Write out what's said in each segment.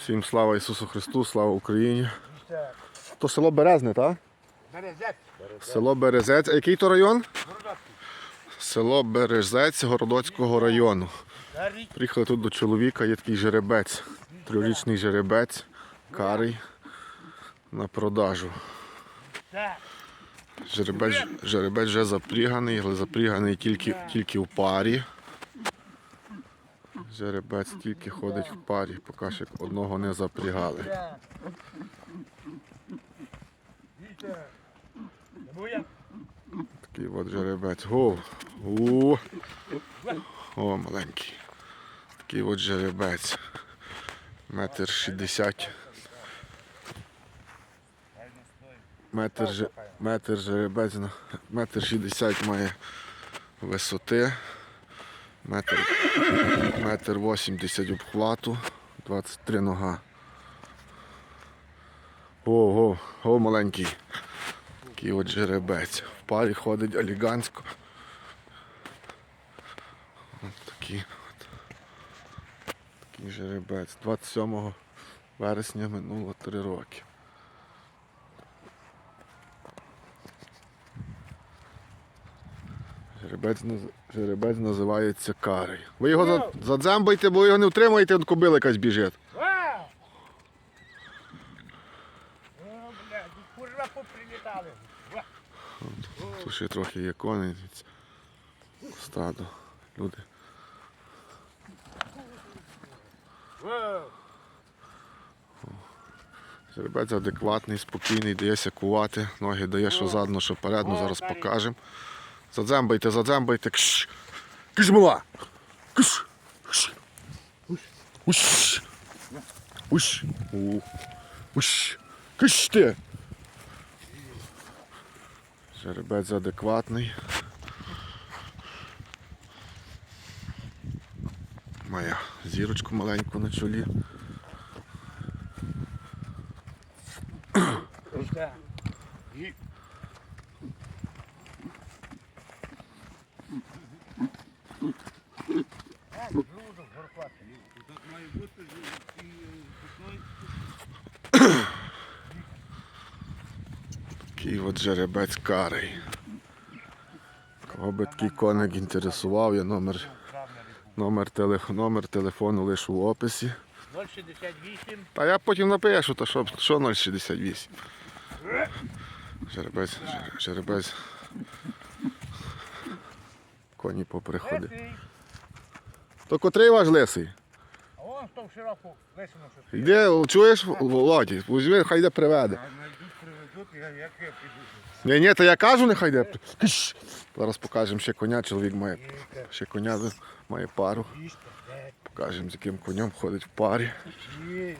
Всім слава Ісусу Христу, слава Україні. То село Березне, так? Березець. Село Березець. А який то район? Село Березець Городоцького району. Приїхали тут до чоловіка, є такий жеребець. Трьохрічний жеребець, карий на продажу. Жеребець, жеребець вже запряганий, але запряганий тільки, тільки в парі. Жеребець тільки ходить в парі, поки ще одного не запрягали. Такий от жеребець. О, о, о, маленький. Такий от жеребець. Метр шістдесят. Метр, метр жеребець метр шістдесят має висоти. Метр, метр вісімдесят обхвату. 23 нога. О, о, маленький. Такий от жеребець. В парі ходить елегантсько. От такий от. Такий жеребець. 27 вересня минуло 3 роки. Жеребець, жеребець називається карий. Ви його задзембайте, бо ви його не втримаєте, от кобила якась біжить. Курва поприлітали. Тут ще трохи є коней. Стадо. Люди. Жеребець адекватний, спокійний, дається кувати, ноги дає, що задно, що передно, зараз покажемо. Задзембайте, задзембайте. Кш! Киш мала! Киш! Кш! Уш! Уш! Уш! Киш ти! Жеребець адекватний. Має зірочку маленьку на чолі. Так. Жлудок горбатий. Такий от жеребець карий. Кого би такий коник інтересував, я номер, номер, телеф, номер телефону лишу в описі. 068. Та я потім напишу, то що, що 068. Жеребець, жеребець. Коні поприходи. То котрий ваш лисий? А вон хто в широку лисину, що Йде, чуєш, Володі, візьми, хай йде приведе. Найдуть, привезуть, я як я піду. Ні, ні, то я кажу, нехай йде. Киш! Зараз покажемо ще коня, чоловік має ще коня має пару. Покажемо, з яким конем ходить в парі. Є.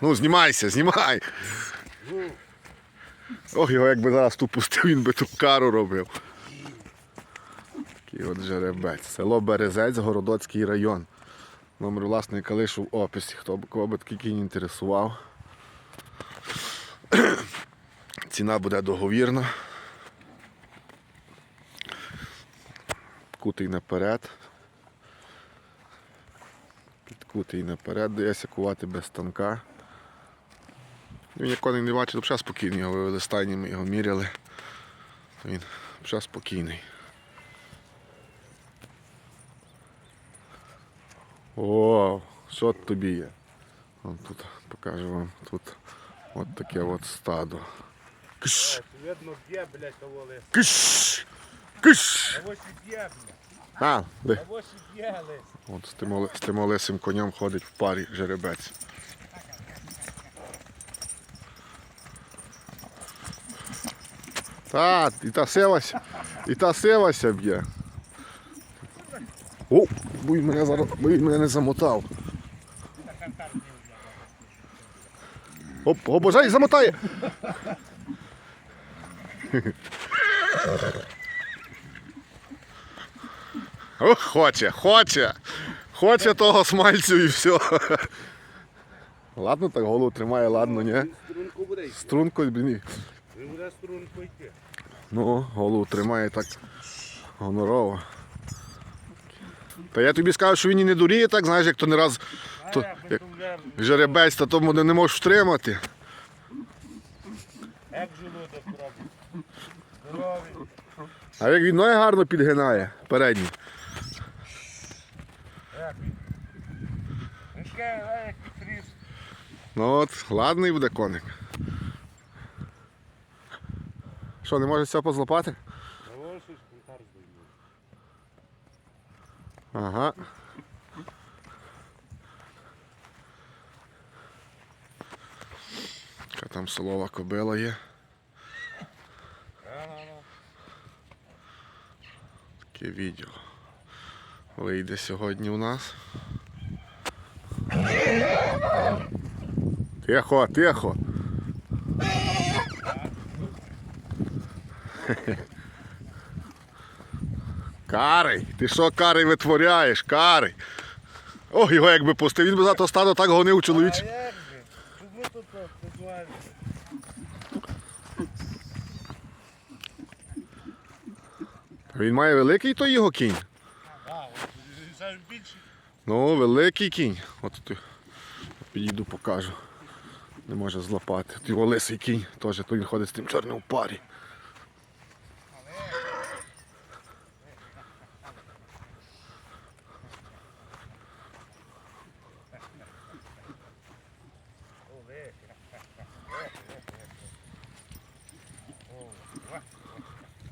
Ну знімайся, знімай. Ох, його якби зараз ту пустив, він би ту кару робив. Такий от жеребець. Село Березець, Городоцький район. Номер власника лишу в описі, хто б кого би такий кінь інтересував. Ціна буде договірна. Кутий наперед. Підкутий наперед, дається кувати без станка. Він коней не бачив, взагалі спокійний, його вивели стайні, ми його міряли. Він взагалі спокійний. О, що тобі є? Вон тут покажу вам. Тут от таке от стадо. Кш, Видно, б'є, блядь, того лиса. кш, кш. А ось і б'є, блядь. А, де? А ось і б'є лис. От з тим, оле- з тим олесим конем ходить в парі жеребець. Та, і та силася, і та силася б'є. О, бо він мене зараз, бо він мене не замотав. Оп, о, божай, замотає. О, хоче, хоче. Хоче того смальцю і все. Ладно, так голову тримає, ладно, ні. Струнку буде йти. Струнко, блін. Він буде струнку йти. Ну, голову тримає так гонорово. Та я тобі скажу, що він і не дуріє, так, знаєш, як то не раз то, як жеребець, то тому не можеш втримати. як желудок робить. Здоровий. А як він ноги гарно підгинає передні. Як він? Таке, як тріс. Ну от, ладний буде коник. Що, не може все позлопати? А ось щось кунтар здоймів. Ага. Яка там солова кобила є. Таке відео. Вийде сьогодні у нас. Тихо, тихо. Карий, ти що карий витворяєш? Карий. Ох, його якби пустив, він би за то стадо так гонив А чоловіч. Він має великий той його кінь. Ну, великий кінь. От ти підійду покажу. Не може злопати. Його лисий кінь теж, то він ходить з тим чорним у парі.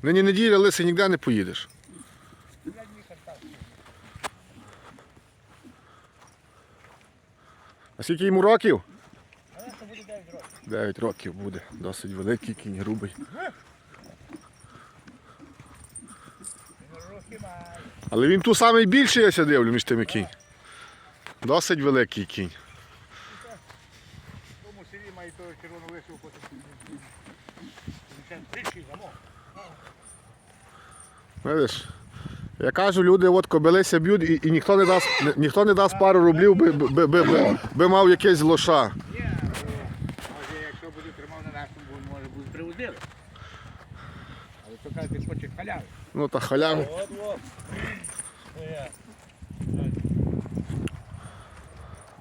Нині неділя, лисий ніде не поїдеш. А скільки йому років? Це буде 9 років. 9 років буде. Досить великий кінь, грубий. Але він ту самий більший, я ся дивлю, між тими кінь. Досить великий кінь. Тому селі має того червону вишивку. Він тричі замов. Видиш? Я кажу, люди от кобилися б'ють і, і ніхто, не дасть, ні- ніхто не дасть пару рублів, би, би, би, би, би мав якесь лоша. Може, якщо буде тримав на нашому, може бути приводили. Але то каже, ти хочеш халяви. Ну та халяви. От, от.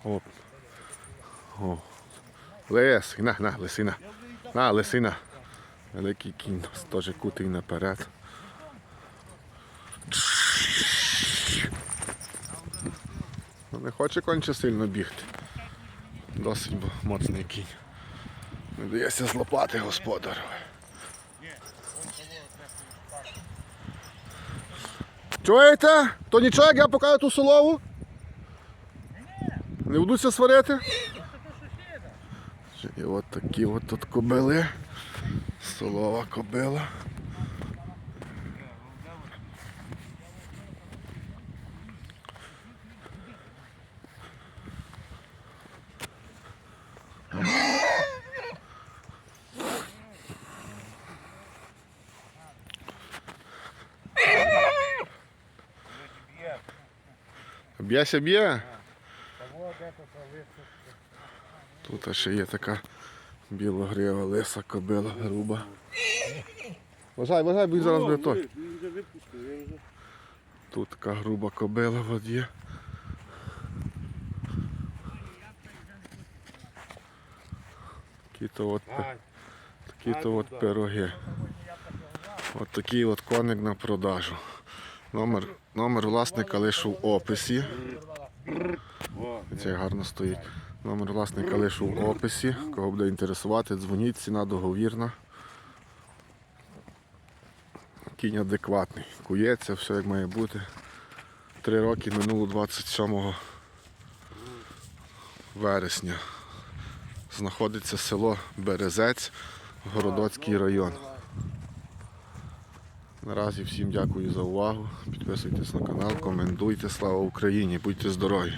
Оп. О. Лес, на, на, лисина. На, лисина. Великий кінь, теж кутий наперед. Ну, не хоче конче сильно бігти. Досить бо моцний кінь. Не дається злопати господару. Чуєте? То нічого, як я покажу ту солову? Не будуться сварити? І от такі от тут кобили. Солова кобила. Б'яся б'є. Тут ще є така білогрива, лиса кобила, груба. Вважай, вважай, бо він зараз буде той. Тут така груба кобила от є. Такі то от, такі то от пироги. От такий от коник на продажу. Номер, номер власника лишу в описі. Це гарно стоїть. Номер власника лишу в описі. Кого буде інтересувати, дзвоніть, ціна договірна. Кінь адекватний. Кується, все як має бути. Три роки минуло 27 вересня. Знаходиться село Березець, Городоцький район. Наразі всім дякую за увагу. Підписуйтесь на канал, коментуйте. Слава Україні! Будьте здорові!